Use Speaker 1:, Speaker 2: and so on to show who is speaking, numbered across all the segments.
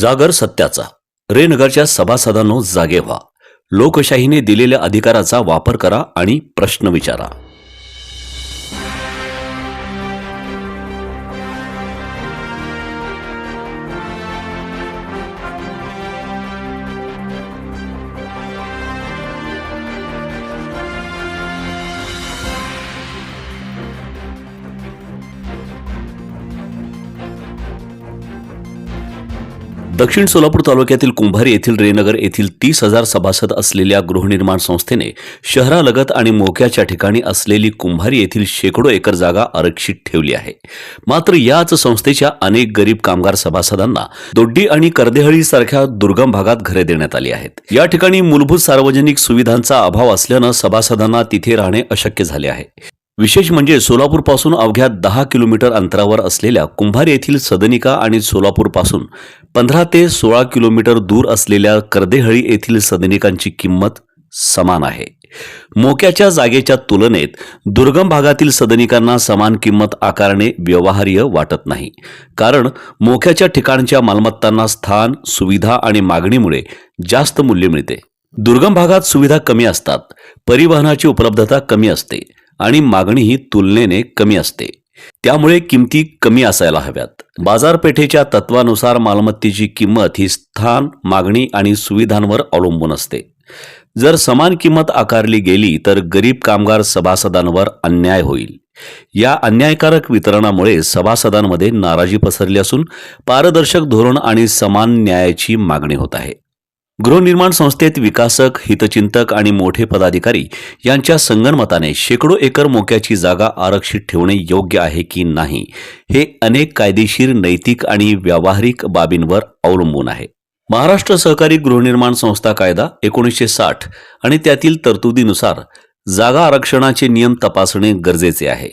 Speaker 1: जागर सत्याचा. रेनगरच्या सभासदांनो जागे व्हा. लोकशाहीने दिलेल्या अधिकाराचा वापर करा आणि प्रश्न विचारा. दक्षिण सोलापूर तालुक्यातील कुंभारी येथील रेनगर येथील तीस हजार सभासद असलेल्या गृहनिर्माण संस्थेने शहरालगत आणि मोक्याच्या ठिकाणी असलेली कुंभारी येथील शेकडो एकर जागा आरक्षित ठेवली आहे. मात्र याच संस्थेच्या अनेक गरीब कामगार सभासदांना दोड्डी आणि कर्देहळी सारख्या दुर्गम भागात घरे देण्यात आली आहेत. या ठिकाणी मूलभूत सार्वजनिक सुविधांचा अभाव असल्यानं सभासदांना तिथे राहणे अशक्य झाले आहे. विशेष म्हणजे सोलापूरपासून अवघ्या दहा किलोमीटर अंतरावर असलेल्या कुंभार येथील सदनिका आणि सोलापूरपासून पंधरा ते सोळा किलोमीटर दूर असलेल्या कर्देहळी येथील सदनिकांची किंमत समान आहे. मोक्याच्या जागेच्या तुलनेत दुर्गम भागातील सदनिकांना समान किंमत आकारणे व्यवहार्य वाटत नाही. कारण मोक्याच्या ठिकाणच्या मालमत्तांना स्थान सुविधा आणि मागणीमुळे जास्त मूल्य मिळते. दुर्गम भागात सुविधा कमी असतात परिवहनाची उपलब्धता कमी असते आणि मागणीही तुलनेने कमी असते. त्यामुळे किमती कमी असायला हव्यात. बाजारपेठेच्या तत्वानुसार मालमत्तेची किंमत ही स्थान मागणी आणि सुविधांवर अवलंबून असते. जर समान किंमत आकारली गेली तर गरीब कामगार सभासदांवर अन्याय होईल. या अन्यायकारक वितरणामुळे सभासदांमध्ये नाराजी पसरली असून पारदर्शक धोरण आणि समान न्यायाची मागणी होत आहे. गृहनिर्माण संस्थेत विकासक हितचिंतक आणि मोठे पदाधिकारी यांच्या संगनमताने शेकडो एकर मोक्याची जागा आरक्षित ठेवणे योग्य आहे की नाही हे अनेक कायदेशीर नैतिक आणि व्यावहारिक बाबींवर अवलंबून आहे. महाराष्ट्र सहकारी गृहनिर्माण संस्था कायदा एकोणीसशे साठ आणि त्यातील तरतुदीनुसार जागा आरक्षणाचे नियम तपासणे गरजेचे आहे.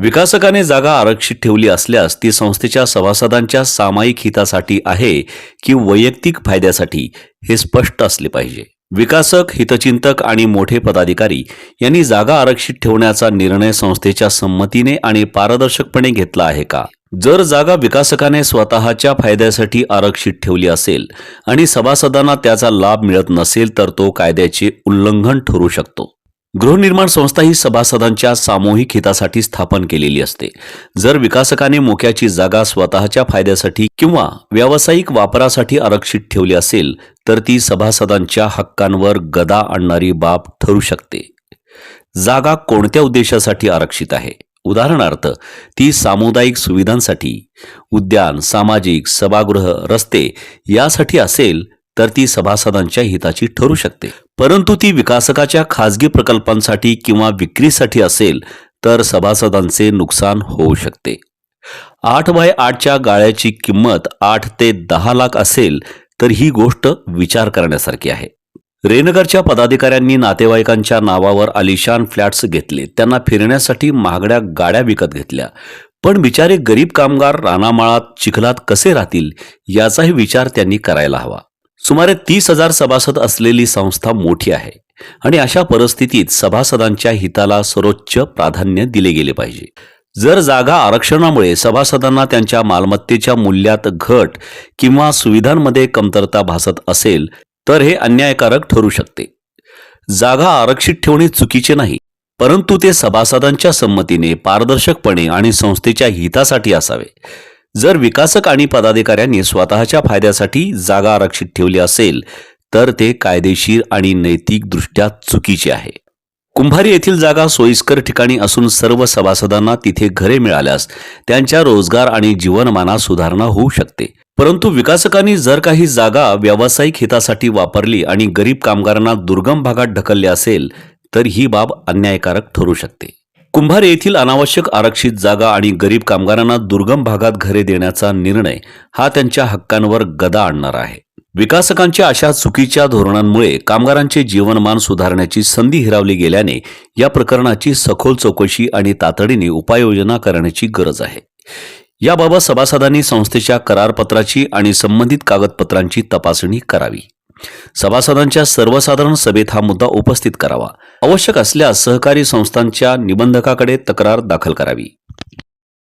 Speaker 1: विकासकाने जागा आरक्षित ठेवली असल्यास ती संस्थेच्या सभासदांच्या सामायिक हितासाठी आहे की वैयक्तिक फायद्यासाठी हे स्पष्ट असले पाहिजे. विकासक हितचिंतक आणि मोठे पदाधिकारी यांनी जागा आरक्षित ठेवण्याचा निर्णय संस्थेच्या संमतीने आणि पारदर्शकपणे घेतला आहे का? जर जागा विकासकाने स्वतःच्या फायद्यासाठी आरक्षित ठेवली असेल आणि सभासदांना त्याचा लाभ मिळत नसेल तर तो कायद्याचे उल्लंघन ठरू शकतो. गृहनिर्माण संस्था ही सभासदांच्या सामूहिक हितासाठी स्थापन केलेली असते. जर विकासकाने मोक्याची जागा स्वतःच्या फायद्यासाठी किंवा व्यावसायिक वापरासाठी आरक्षित ठेवली असेल तर ती सभासदांच्या हक्कांवर गदा आणणारी बाब ठरू शकते. जागा कोणत्या उद्देशासाठी आरक्षित आहे? उदाहरणार्थ ती सामुदायिक सुविधांसाठी उद्यान सामाजिक सभागृह रस्ते यासाठी असेल तर ती सभासदांच्या हिताची ठरू शकते. परंतु ती विकासकाच्या खासगी प्रकल्पांसाठी किंवा विक्रीसाठी असेल तर सभासदांचे नुकसान होऊ शकते. आठ बाय आठच्या गाळ्याची किंमत आठ ते दहा लाख असेल तर ही गोष्ट विचार करण्यासारखी आहे. रेनगरच्या पदाधिकाऱ्यांनी नातेवाईकांच्या नावावर आलिशान फ्लॅट्स घेतले. त्यांना फिरण्यासाठी महागड्या गाड्या विकत घेतल्या. पण बिचारे गरीब कामगार रानामाळात चिखलात कसे राहतील याचाही विचार त्यांनी करायला हवा. सुमारे तीस हजार सभासद असलेली संस्था मोठी आहे आणि अशा परिस्थितीत सभासदांच्या हिताला सर्वोच्च प्राधान्य दिले गेले पाहिजे. जर जागा आरक्षणामुळे सभासदांना त्यांच्या मालमत्तेच्या मूल्यात घट किंवा सुविधांमध्ये कमतरता भासत असेल तर हे अन्यायकारक ठरू शकते. जागा आरक्षित ठेवणे चुकीचे नाही परंतु ते सभासदांच्या संमतीने पारदर्शकपणे आणि संस्थेच्या हितासाठी असावे. जर विकासक आणि पदाधिकाऱ्यांनी स्वतःच्या फायद्यासाठी जागा आरक्षित ठेवली असेल तर ते कायदेशीर आणि नैतिकदृष्ट्या चुकीचे आहे. कुंभारी येथील जागा सोयीस्कर ठिकाणी असून सर्व सभासदांना तिथे घरे मिळाल्यास त्यांच्या रोजगार आणि जीवनमानात सुधारणा होऊ शकते. परंतु विकासकांनी जर काही जागा व्यावसायिक हितासाठी वापरली आणि गरीब कामगारांना दुर्गम भागात ढकलले असेल तर ही बाब अन्यायकारक ठरू शकते. कुंभार येथील अनावश्यक आरक्षित जागा आणि गरीब कामगारांना दुर्गम भागात घरे देण्याचा निर्णय हा त्यांच्या हक्कांवर गदा आणणार आहे. विकासकांच्या अशा चुकीच्या धोरणांमुळे कामगारांचे जीवनमान सुधारण्याची संधी हिरावली गेल्याने या प्रकरणाची सखोल चौकशी आणि तातडीने उपाययोजना करण्याची गरज आहे. याबाबत सभासदांनी संस्थेच्या करारपत्राची आणि संबंधित कागदपत्रांची तपासणी करावी. सभासदांच्या सर्वसाधारण सभेत हा मुद्दा उपस्थित करावा. आवश्यक असल्यास सहकारी संस्थांच्या निबंधकाकडे तक्रार दाखल करावी.